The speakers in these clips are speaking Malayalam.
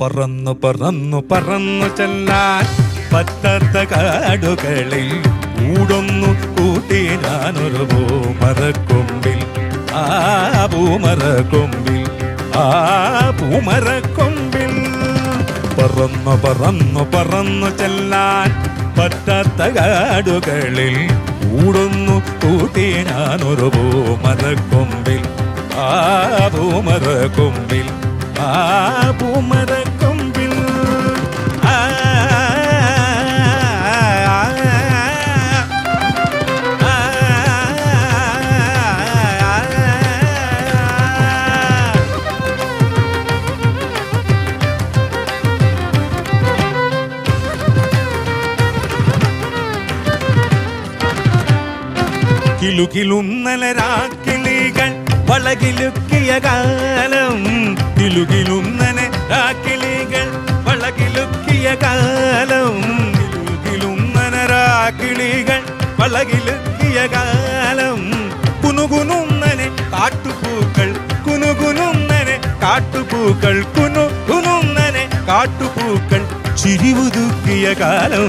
പറന്നു പറന്നു പറന്നു ചെല്ലാൻ പറ്റാത്ത കാടുകളിൽ കൂടൊന്നു കൂട്ടി ഞാനൊരു പൂമരക്കൊമ്പിൽ ആ പൂമരക്കൊമ്പിൽ ആ പൂമരക്കൊമ്പിൽ പറന്നു പറന്നു പറന്നു ചെല്ലാൻ പറ്റാത്ത കാടുകളിൽ കൂടൊന്നു കൂട്ടി ഞാനൊരു പൂമരക്കൊമ്പിൽ ആ പൂമരക്കൊമ്പിൽ ആ പൂമരക്കൊമ്പിൽ കിലുകിലുന്നലരാക്കിളികൾ വളകിലുക്കിയ കാലം. കിലുകിലുന്നനെ രാക്കിളികൾ വളകിലുക്കിയ കാലം. കിലുകിലുന്നനരാക്കിളികൾ വളകിലുക്കിയ കാലം. കുനുകുനുന്നനെ കാട്ടുപൂക്കൾ കുനുകുനുന്നനെ കാട്ടുപൂക്കൾ കുനു കുനുന്നനെ കാട്ടുപൂക്കൾ ചിരിവുതുക്കിയ കാലം.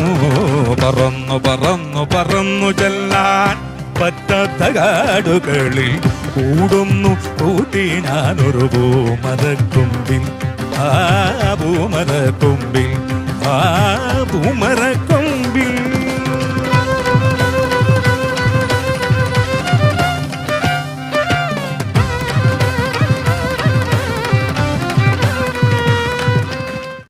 പറന്നു പറന്നു പറന്നു ചെല്ലാൻ പറ്റാത്ത കാടുകളിൽ കൂടുന്നു കൂട്ടി ഞാനൊരു പൂമരക്കൊമ്പിൽ ആ പൂമരക്കൊമ്പിൽ ആ പൂമരക്കൊമ്പിൽ